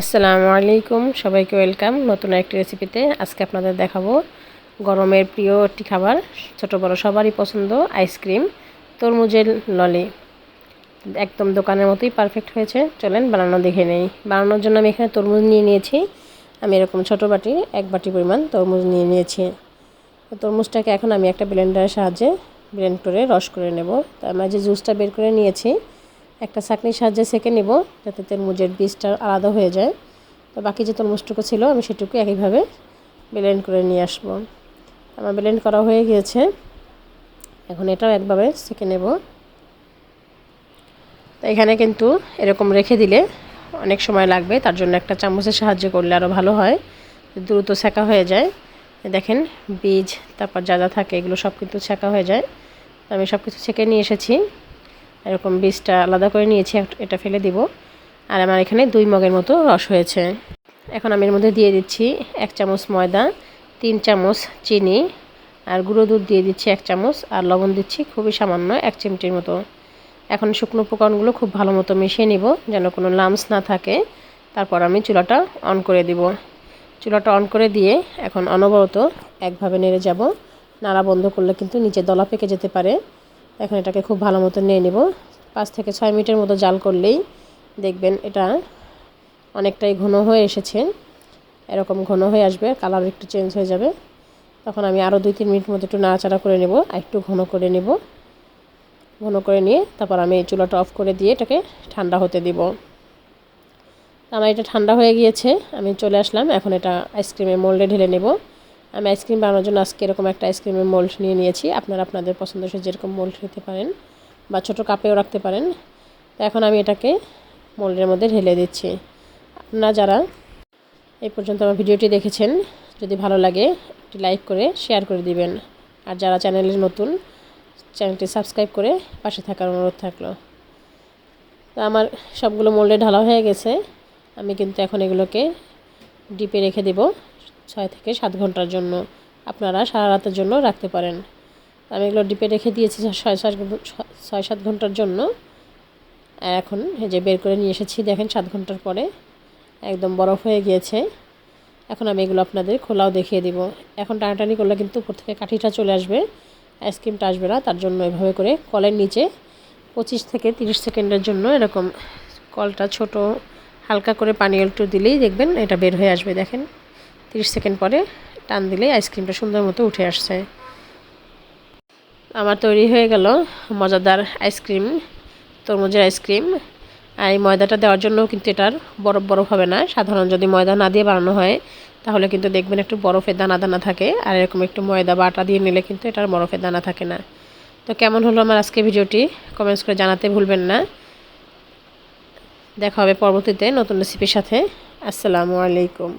আসসালামু আলাইকুম। সবাইকে ওয়েলকাম নতুন একটি রেসিপিতে। আজকে আপনাদের দেখাবো গরমের প্রিয় একটি খাবার, ছোট বড় সবারই পছন্দ, আইসক্রিম, তরমুজের ললি। একদম দোকানের মতোই পারফেক্ট হয়েছে। চলেন বানানো দেখে নেই। বানানোর জন্য আমি এখানে তরমুজ নিয়ে নিয়েছি। আমি এরকম ছোটো বাটি, এক বাটি পরিমাণ তরমুজ নিয়ে নিয়েছি। তরমুজটাকে এখন আমি একটা ব্লেন্ডারের সাহায্যে ব্লেন্ড করে রস করে নেব। তো আমি যে জুসটা বের করে নিয়েছি। একটা চাকনির সাহায্যে সেঁকে নেব, যাতে তরমুজের বীজটা আলাদা হয়ে যায়। তো বাকি যে তরমুজটুকু ছিল, আমি সেটুকু একইভাবে ব্লেন্ড করে নিয়ে আসব। আমার ব্লেন্ড করা হয়ে গিয়েছে। এখন এটাও একভাবে সেঁকে নেব। তো এখানে কিন্তু এরকম রেখে দিলে অনেক সময় লাগবে, তার জন্য একটা চামচের সাহায্য করলে আরও ভালো হয় দ্রুত সেঁকা হয়ে যায়। দেখেন, বীজ, তারপর যা যা থাকে, এগুলো সব কিন্তু ছেঁকা হয়ে যায়। আমি সব কিছু ছেঁকে নিয়ে এসেছি। এরকম বীজটা আলাদা করে নিয়েছি এটা ফেলে দিব। আর আমার এখানে দুই মগের মতো রস হয়েছে। এখন আমি এর মধ্যে দিয়ে দিচ্ছি এক চামচ ময়দা, তিন চামচ চিনি আর গুঁড়ো দুধ দিয়ে দিচ্ছি এক চামচ আর লবণ দিচ্ছি খুবই সামান্য এক চিমটির মতো। এখন শুকনো উপকরণগুলো খুব ভালো মতো মিশিয়ে নিব যেন কোনো লামস না থাকে। তারপর আমি চুলাটা অন করে দিব। চুলাটা অন করে দিয়ে এখন অনবরত একভাবে নেড়ে যাব। নাড়া বন্ধ করলে কিন্তু নিচে দলা পেকে যেতে পারে। এখন এটাকে খুব ভালো মতো নিয়ে নিব। পাঁচ থেকে ছয় মিনিটের মতো জাল করলেই দেখবেন এটা অনেকটাই ঘন হয়ে এসেছে। এরকম ঘন হয়ে আসবে, কালার একটু চেঞ্জ হয়ে যাবে। তখন আমি আরও দুই তিন মিনিট মতো একটু নাড়াচাড়া করে নেব আর একটু ঘন করে নেব। ঘন করে নিয়ে তারপর আমি চুলাটা অফ করে দিয়ে এটাকে ঠান্ডা হতে দিব। আমার এটা ঠান্ডা হয়ে গিয়েছে, আমি চলে আসলাম। এখন এটা আইসক্রিমের মোল্ডে ঢেলে নেব। আমি আইসক্রিম বানানোর জন্য আজকে এরকম একটা আইসক্রিমের মোল্ড নিয়ে নিয়েছি। আপনারা আপনাদের পছন্দ সে যেরকম মোল্ড নিতে পারেন বা ছোটো কাপেও রাখতে পারেন। তো এখন আমি এটাকে মোল্ডের মধ্যে ঢেলে দিচ্ছি। আপনারা যারা এই পর্যন্ত আমার ভিডিওটি দেখেছেন, যদি ভালো লাগে একটি লাইক করে শেয়ার করে দিবেন। আর যারা চ্যানেলে নতুন চ্যানেলটি সাবস্ক্রাইব করে পাশে থাকার অনুরোধ থাকল। তো আমার সবগুলো মোল্ডে ঢালা হয়ে গেছে। আমি কিন্তু এখন এগুলোকে ডিপে রেখে দেবো। ছয় থেকে সাত ঘণ্টার জন্য আপনারা সারা রাতের জন্য রাখতে পারেন। আমি এগুলো ডিপে রেখে দিয়েছি ছয় সাত ছয়, সাত ঘণ্টার জন্য। এখন এই যে বের করে নিয়ে এসেছি, দেখেন সাত ঘণ্টার পরে একদম বরফ হয়ে গিয়েছে। এখন আমি এগুলো আপনাদের খোলাও দেখিয়ে দিব। এখন টানাটানি করলে কিন্তু উপর থেকে কাঠিটা চলে আসবে, আইসক্রিমটা আসবে না, তার জন্য এভাবে করে কলের নিচে পঁচিশ থেকে তিরিশ সেকেন্ডের জন্য এরকম কলটা ছোট, হালকা করে পানি একটু দিলেই দেখবেন এটা বের হয়ে আসবে, দেখেন। তিরিশ সেকেন্ড পরে টান দিলেই আইসক্রিমটা সুন্দর মতো উঠে আসছে। আমার তৈরি হয়ে গেল মজাদার আইসক্রিম, তরমুজের আইসক্রিম। আর এই ময়দাটা দেওয়ার জন্য কিন্তু এটার বরফ বরফ হবে না। সাধারণ যদি ময়দা না দিয়ে বানানো হয়, তাহলে কিন্তু দেখবেন একটু বরফের দানা দানা থাকে। আর এরকম একটু ময়দা বা আটা দিয়ে নিলে কিন্তু এটার বরফের দানা থাকে না। তো কেমন হলো আমার আজকে ভিডিওটি? কমেন্টস করে জানাতে ভুলবেন না। দেখা হবে পরবর্তীতে নতুন রেসিপির সাথে। আসসালামু আলাইকুম।